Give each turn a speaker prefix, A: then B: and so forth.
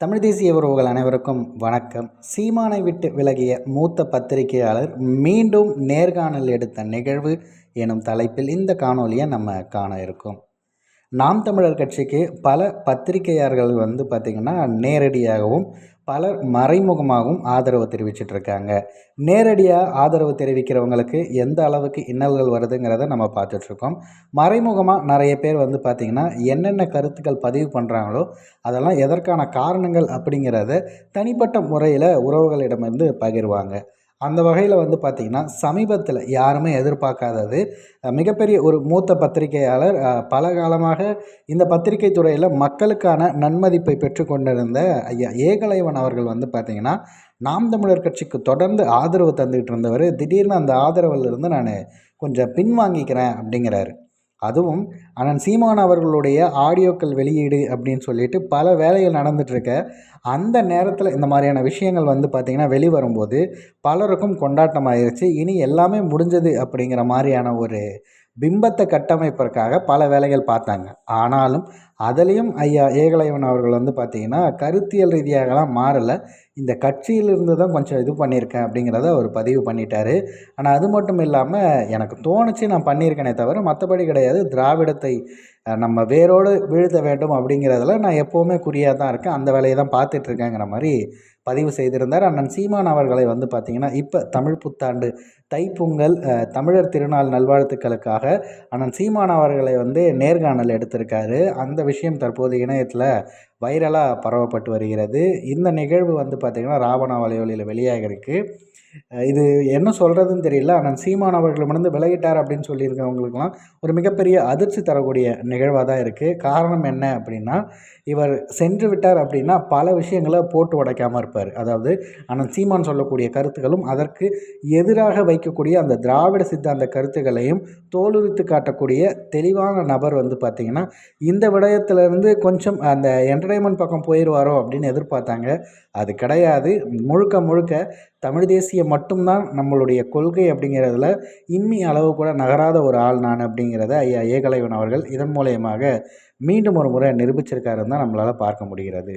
A: தமிழ் தேசிய உறவுகள் அனைவருக்கும் வணக்கம். சீமானை விட்டு விலகிய மூத்த பத்திரிகையாளர் மீண்டும் நேர்காணல் எடுத்த நிகழ்வு எனும் தலைப்பில் இந்த காணொலியை நம்ம காண இருக்கோம். நாம் தமிழர் கட்சிக்கு பல பத்திரிகையாளர்கள் வந்து பார்த்திங்கன்னா நேரடியாகவும் பலர் மறைமுகமாகவும் ஆதரவு தெரிவிச்சிட்ருக்காங்க. நேரடியாக ஆதரவு தெரிவிக்கிறவங்களுக்கு எந்த அளவுக்கு இன்னல்கள் வருதுங்கிறத நம்ம பார்த்துட்ருக்கோம். மறைமுகமாக நிறைய பேர் வந்து பார்த்திங்கன்னா என்னென்ன கருத்துக்கள் பதிவு பண்ணுறாங்களோ அதெல்லாம் எதற்கான காரணங்கள் அப்படிங்கிறத தனிப்பட்ட முறையில் உறவுகளிடமிருந்து பகிர்வாங்க. அந்த வகையில் வந்து பார்த்திங்கன்னா சமீபத்தில் யாருமே எதிர்பார்க்காதது மிகப்பெரிய ஒரு மூத்த பத்திரிகையாளர் பல காலமாக இந்த பத்திரிகை துறையில் மக்களுக்கான நன்மதிப்பை பெற்றுக்கொண்டிருந்த ஐயா ஏகலைவன் அவர்கள் வந்து பார்த்திங்கன்னா நாம் தமிழர் கட்சிக்கு தொடர்ந்து ஆதரவு தந்துக்கிட்டு இருந்தவர். திடீர்னு அந்த ஆதரவில் இருந்து நான் கொஞ்சம் பின்வாங்கிக்கிறேன் அப்படிங்கிறாரு. அதுவும் அண்ணன் சீமான் அவர்களுடைய ஆடியோக்கள் வெளியீடு அப்படின்னு சொல்லிட்டு பல வேலைகள் நடந்துகிட்ருக்க அந்த நேரத்தில் இந்த மாதிரியான விஷயங்கள் வந்து பார்த்திங்கன்னா வெளிவரும்போது பலருக்கும் கொண்டாட்டம் ஆயிடுச்சு இனி எல்லாமே முடிஞ்சது அப்படிங்கிற மாதிரியான ஒரு பிம்பத்தை கட்டமைப்பதற்காக பல வேலைகள் பார்த்தாங்க. ஆனாலும் அதுலேயும் ஐயா ஏகலைவன் அவர்கள் வந்து பார்த்திங்கன்னா கருத்தியல் ரீதியாகலாம் மாறலை. இந்த கட்சியிலிருந்து தான் கொஞ்சம் இது பண்ணியிருக்கேன் அப்படிங்கிறத அவர் பதிவு பண்ணிட்டாரு. ஆனால் அது மட்டும் இல்லாமல் எனக்கு தோணுச்சு நான் பண்ணியிருக்கேனே தவிர மற்றபடி கிடையாது. திராவிடத்தை நம்ம வேரோடு வீழ்த்த வேண்டும் அப்படிங்கிறதுல நான் எப்போவுமே குறியாக தான் இருக்கேன். அந்த வேலையை தான் பார்த்துட்ருக்கேங்கிற மாதிரி பதிவு செய்திருந்தார். அண்ணன் சீமான் அவர்களை வந்து பார்த்திங்கன்னா இப்போ தமிழ் புத்தாண்டு தைப்பொங்கல் தமிழர் திருநாள் நல்வாழ்த்துக்களுக்காக அண்ணன் சீமான் அவர்களை வந்து நேர்காணல் எடுத்திருக்காரு. அந்த விஷயம் தற்போது இணையத்தில் வைரலாக பரவப்பட்டு வருகிறது. இந்த நிகழ்வு வந்து பார்த்திங்கன்னா ராவணா வலையொலியில் வெளியாகிருக்கு இது என்ன சொல்கிறதுன்னு தெரியல. ஆனால் சீமான் அவர்களிடமிருந்து விலகிட்டார் அப்படின்னு சொல்லியிருக்கவங்களுக்கெல்லாம் ஒரு மிகப்பெரிய அதிர்ச்சி தரக்கூடிய நிகழ்வாக தான் இருக்குது காரணம் என்ன அப்படின்னா இவர் சென்று விட்டார் அப்படின்னா பல விஷயங்களை போட்டு உடைக்காமல் இருப்பார். இருப்பார் அதாவது ஆனால் சீமான் சொல்லக்கூடிய கருத்துக்களும் அதற்கு எதிராக வைக்கக்கூடிய அந்த திராவிட சித்தாந்த கருத்துக்களையும் தோலுரித்து காட்டக்கூடிய தெளிவான நபர் வந்து பார்த்திங்கன்னா இந்த விடயத்திலேருந்து கொஞ்சம் அந்த என்டர்டைன்மெண்ட் பக்கம் போயிடுவாரோ அப்படின்னு எதிர்பார்த்தாங்க. அது கிடையாது. முழுக்க முழுக்க தமிழ் தேசியம் மட்டும்தான் நம்மளுடைய கொள்கை அப்படிங்கிறதுல இம்மி அளவு கூட நகராத ஒரு ஆள் நான் அப்படிங்கிறத ஐயா ஏகலைவன் அவர்கள் இதன் மூலயமாக மீண்டும் ஒரு முறை நிரூபிச்சிருக்காருன்னு தான் நம்மளால் பார்க்க முடிகிறது.